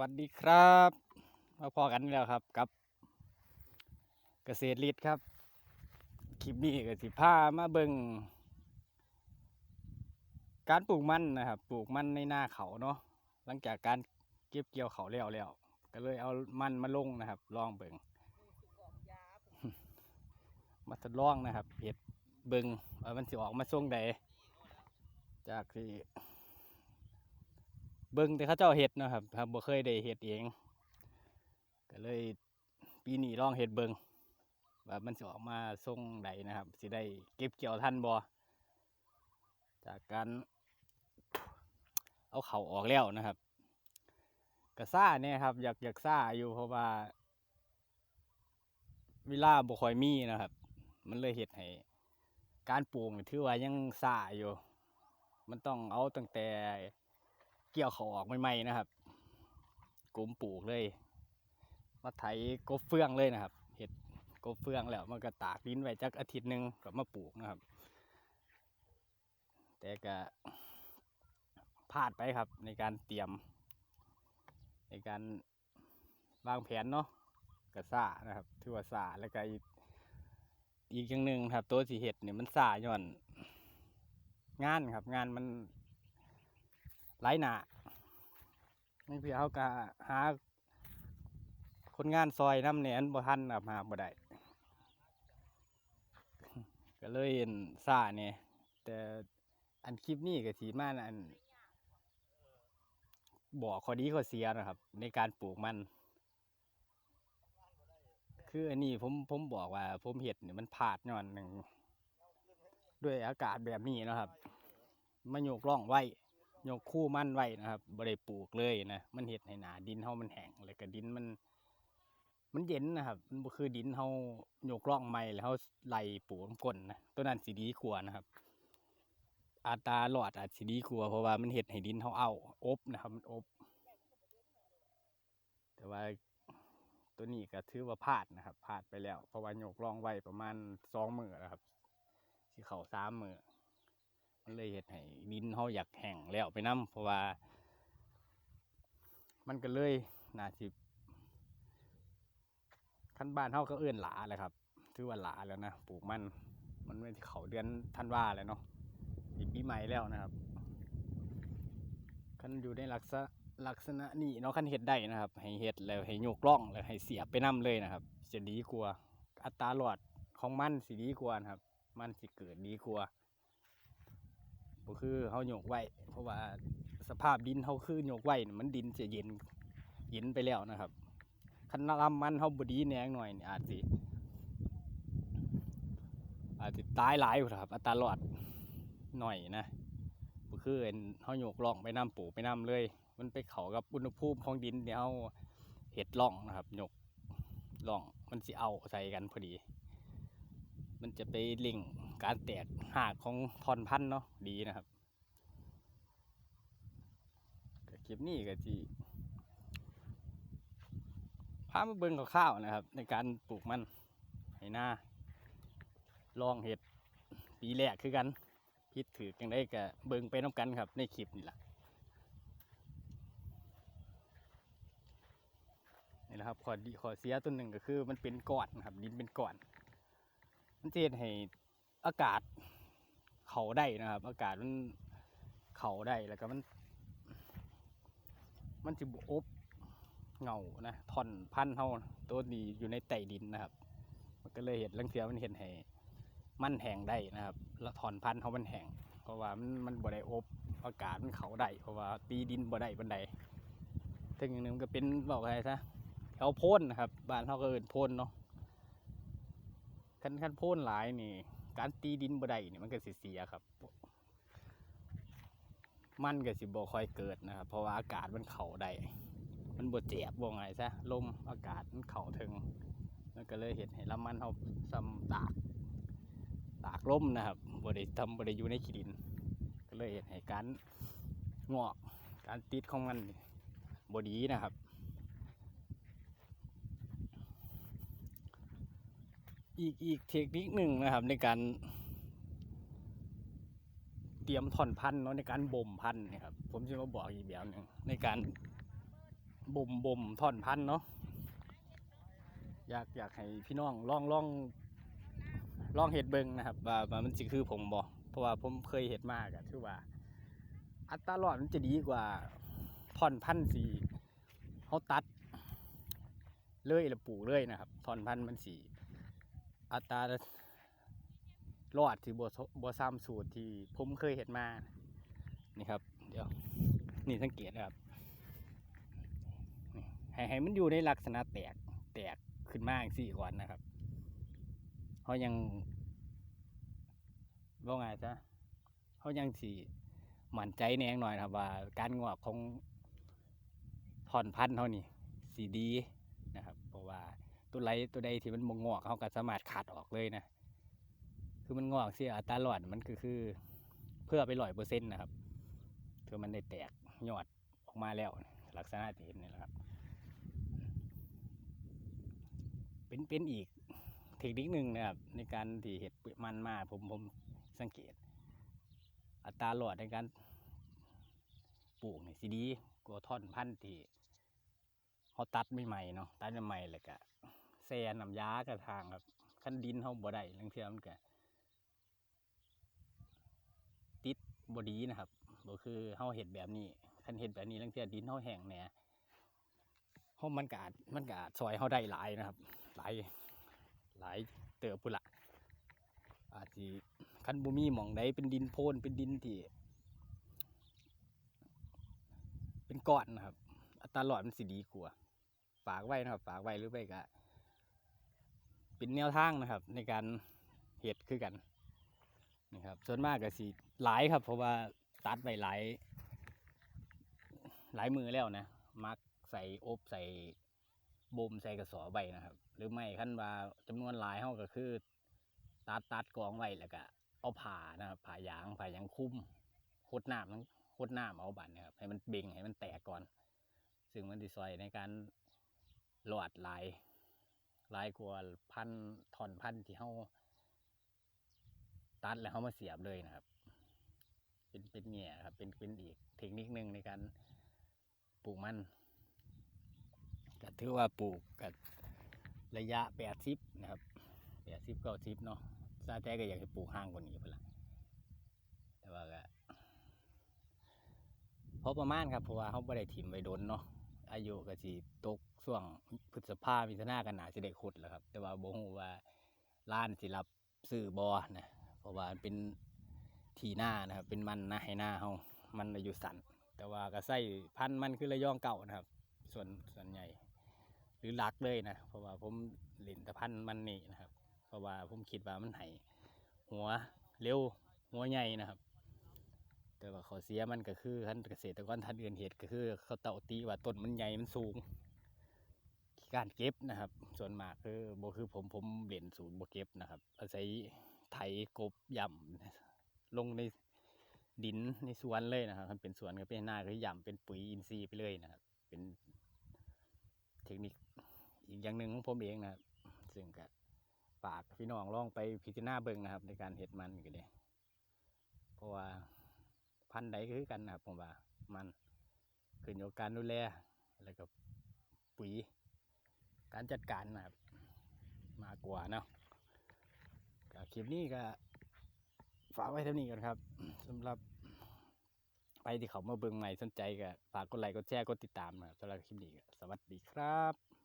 วัสดีครับ มาพอกันแล้วครับกับ เกษตรลิดครับ คลิปนี้ก็สิพามาเบิงการปลูกมันนะครับ ปลูกมันในหน้าเขาเนาะหลังจากการเก็บเกี่ยวเขาแล้วแล้วก็เลยเอามันมาลงนะครับ ลองเบิงมาทดลองนะครับเห็ดเบิงว่ามันสิออกมาทรงใดจากที่ เบิงแต่เขาเจ้าเห็ดนะครับครับบ่เคยได้เห็ดเองก็เลยปีนี้ลองเห็ดเบิงว่ามันสิออกมาทรงใดนะครับสิได้เก็บเกี่ยวทันบ่จากการเอาเขาออกแล้วนะครับกระซ่าเนี่ยครับ อยากอยากซ่าอยู่เพราะว่าเวลาบ่คอยมีนะครับ มันเลยเห็ดให้การปลูกถือว่ายังซ่าอยู่ มันต้องเอาตั้งแต่ เกี่ยวเขาออกใหม่ๆนะครับกลุ่มปลูกเลย มาไถกบเฟืองเลยนะครับเห็ดกบเฟืองแล้วมันก็ตากดินไว้จักอาทิตย์หนึ่งก็มาปลูกนะครับ แต่ก็พลาดไปครับในการเตรียม ในการวางแผนเนาะกระซ่านะครับถือว่าซ่าแล้วก็อีกอย่างหนึ่งครับ ตัวสีเห็ดเนี่ยมันซ่าย้อน งานครับ งานมัน ไร้หนาไม่เพื่อเขาก็หา คนงานซอยน้ำเนี่ยอันบ่ทันครับหาบ่ได้ก็เลยเห็นซาเนี่ยแต่อันคลิปนี้ก็สีมาอันบอกข้อดีข้อเสียนะครับ ในการปลูกมัน คืออันนี้ผมผมบอกว่า ผมเห็ดเนี่ยมันพลาดย้อนหนึ่งด้วยอากาศแบบนี้นะครับมาโยกร่องไว้ ยกคู่มั่นไว้นะครับบ่ได้ปลูกเลยนะมันเห็ดให้หนาดินเฮามันแห้งแล้วก็ดินมัน มันเย็นนะครับ มันบ่คือดินเฮาโยกร่องใหม่แล้วเฮาไล่ปลูกลงก้นนะตัวนั้นสิดีกว่านะครับ อัตราหลอดอาจสิดีกว่าเพราะว่ามันเฮ็ดให้ดินเฮาเอาอบนะครับ มันอบ แต่ว่าตัวนี้ก็ถือว่าพลาดนะครับพลาดไปแล้ว เพราะว่าโยกร่องไว้ประมาณสองมือแล้วครับสิเขาสามมือมัน เลยเฮ็ดให้ดินเฮาอยากแห้งแล้วไปนํเพราะว่า มันก็เลยน่าสิขั้นบ้านเฮาก็เอื้อนหลาแหละครับถือว่าหลาแล้วนะปลูกมัน มันเป็นเขาเดือนธันวาแล้วเนาะอีกปีใหม่แล้วนะครับคันอยู่ในลักษณะลักษณะนี้เนาะคันเห็ดได้นะครับ ให้เห็ดแล้วให้โยกล่องแล้วให้เสียบไปนํเลยนะครับจะดีกว่าอัตราหลอดของมันสิดีกว่านะครับ มันสิเกิดดีกว่า ก็คือเฮาโยกไว้ เพราะว่าสภาพดินเฮาคือโยกไว้มันดินจะเย็นเย็นไปแล้วนะครับคันลำมันเขาบดีแนงหน่อยนี่อาจสิอาจสิตายหลายอยู่ครับ อัตราหลอดหน่อยนะก็คือเห็นเขาโยกล่องไปน้ำปูไปน้ำเลย มันไปเขากับอุณหภูมิของดินเดี๋ยวเอาเห็ดล่องนะครับโยกล่องมันสิเอาใส่กันพอดี มันจะไปเลิงการแตกหากของทอนพันธ์เนาะดีนะครับคลิปนี้ก็จีพามาเบิ่งข้าวๆนะครับ ในการปลูกมันให้หน้าลองเห็ดปีแรกคือกันพิดถือกันได้กับเบิ่งไปน้ำกันครับ ในคลิปนี่แหละนี่แหละครับข้อดีข้อเสียตัวหนึ่งก็คือมันเป็นก้อนนะครับดินเป็นก้อน มันจะเฮ็ดให้อากาศเขาได้นะครับ อากาศมันเขาได้แล้วก็มัน มันจะบอบเงานะท่อนพันธุ์เฮาตัวนี้อยู่ในใต้ดินนะครับ มันก็เลยเห็นลังเสียมันเห็นให้มันแห้งได้นะครับ แล้วท่อนพันธ์เฮามันแห้งเพราะว่ามันมันบ่ได้อบอากาศมันเขาได้เพราะว่าตีดินบ่ได้บันไดถึงอย่างหนึงก็เป็นบอกอะไงซะแถวโพนนะครับบ้านเฮาก็เอิ้นโพนเนาะ คันคันโพนหลายนี่ การตีดินบ่ได้นี่มันก็สิเสียครับ มันก็สิบ่ค่อยเกิดนะครับ เพราะว่าอากาศมันเข่าได้มันบดเจ็บบ่ไงซะลมอากาศมันเข่าถึงมันก็เลยเห็นให้ลำมันเขาซ้ำตากตากลมนะครับบได้ทำบได้อยู่ในขี้ดิน ก็เลยเห็นให้การงอกการติดของมันนี่บดีนะครับ อีกอีกเทคนิคหนึ่งนะครับในการ เตรียมถอนพันธุ์เนาะในการบ่มพันธุ์นะครับผมจะมาบอกอีกแบบหนึ่งในการบ่มบ่มท่อนพันธุ์เนาะอยากอยากให้พี่น้องลองลองลองเห็ดเบิงนะครับว่ามันสิคือผมบอกเพราะว่าผมเคยเห็ดมากอะถือว่า อัตรารอดมันจะดีกว่าท่อนพันธุ์สีเขาตัดเลื่อยแล้วปลูกเลื่อยนะครับท่อนพันธุ์มันสี อัตรารอดที่บับัซ้ำสูตรที่ผมเคยเห็นมา นี่ครับ เดี๋ยว นี่สังเกตนะครับให้ให้มันอยู่ในลักษณะแตก แตกขึ้นมาอย่างสี่ก่อนนะครับเขายังว่าไงซะเขายังสีหมั่นใจแน่หน่อยนะครับว่า การงอกของถอนพันธุ์เขานี่สีดีนะครับ เพราะว่า ตัวไรตัวใดที่มันบ่งอกเขาก็สามารถขาดออกเลยนะ คือมันงอกเสียอัตราหลอดมันก็คือ เพื่อไปร้อยเปอร์เซ็นต์นะครับคือมันได้แตกยอดออกมาแล้ว ลักษณะที่เห็นนี่แหละครับ เป็นเป็นอีกเทคนิคหนึ่งนะครับ ในการที่เห็ดมันมาผมผมสังเกต อัตราหลอดในการปลูกนี่สิดีกว่าท่อนพันธุ์ที่เขาตัดใหม่ๆเนาะตัดใหม่ๆเลยก็แซ่น้ำยากระทางครับขั้นดินเขาบ่ได้ลังเทียมันก็ติดบ่ดีนะครับบ่คือเฮาเห็ดแบบนี้คันเห็ดแบบนี้ลังเทียดินเฮาแห้งแหน่เฮามันกาจมันกาจซอยเฮาได้หลายนะครับ หลายหลายเติบพุละอาจสิคันบ่มีหม่องใดเป็นดินโพนเป็นดินที่เป็นก้อนนะครับอัตราหลอดมันสิดีกว่าฝากไว้นะครับ ฝากไว้หรือไปก็ เป็นแนวทางนะครับ ในการเห็ดคือกันนะครับส่วนมากก็สิหลายครับ เพราะว่าตัดไปหลาย หลายมือแล้วนะมักใส่อบใส่บ่มใส่กระสอบไว้นะครับ หรือไม่ขั้นว่าจำนวนหลายเฮาก็คือ ตัดตัดกองไว้แล้วก็เอาผ่านะครับผ่ายางผ่ายางคุ้มหดน้ำทั้งหดน้ำเอาบันนะครับ ให้มันเบ่งให้มันแตกก่อน ซึ่งมันดีซอยในการหลอดลาย ลายกว่าพันถอนพันที่เขาตัดแล้วเขามาเสียบเลยนะครับ เป็นเป็นเงี้ยครับ เป็นเป็นอีกเทคนิคนึงในการปลูกมันก็ถือว่าปลูกกับระยะแปดสิบนะครับแปดสิบเก้าสิบเนาะซาแต่ก็อยากจะปลูกห่างกว่านี้ไปละแต่ว่าก็พอประมาณครับเพราะว่าเขาไม่ได้ถิ่มไว้โดนเนาะ อายุก็สิตกช่วงพฤษภามิถุนากันหนาสิได้ขุดแหล้วครับ แต่ว่าบ่ฮู้ว่าร้านสิรับซื้อบอนะเพราะว่ามันเป็นทีหน้านะครับ เป็นมันนะให้หน้าเฮามันอายุสั้นแต่ว่าก็ใส่พันมันคือระยองเก่านะครับ ส่วนส่วนใหญ่หรือหลักเลยนะเพราะว่าผมเล่นต่พันมันนี่นะครับ เพราะว่าผมคิดว่ามันให้หัวเร็วหัวใหญ่นะครับ แต่ว่าข้อเสียมันก็คือท่านเกษตรกรท่านอื่นเหตุก็คือเขาเต่าตีว่าต้นมันใหญ่มันสูง การเก็บนะครับ ส่วนมากคือบ่คือผมผมเล่นศูนย์บ่เก็บนะครับ อาศัยไถกบย่ำลงในดินในสวนเลยนะครับเป็นสวนก็เป็นหน้าก็ย่ำเป็นปุ๋ยอินทรีย์ไปเลยนะครับ เป็นเทคนิคอีกอย่างหนึ่งของผมเองนะครับ ซึ่งก็ฝากพี่น้องลองไปพิจารณาเบิ่งนะครับ ในการเห็ดมันก็ได้เพราะว่า พันธุ์ใดคือกันนะครับผมว่ามันขึ้นอยู่กับการดูแลแล้วก็ปุ๋ย การจัดการนะครับมากกว่าเนาะก็คลิปนี้ก็ฝากไว้เท่านี้ก่อนครับสำหรับไปที่เขามาเบิ่งใหม่สนใจก็ฝากกดไลค์กดแชร์กดติดตามนะครับสำหรับคลิปนี้สวัสดีครับ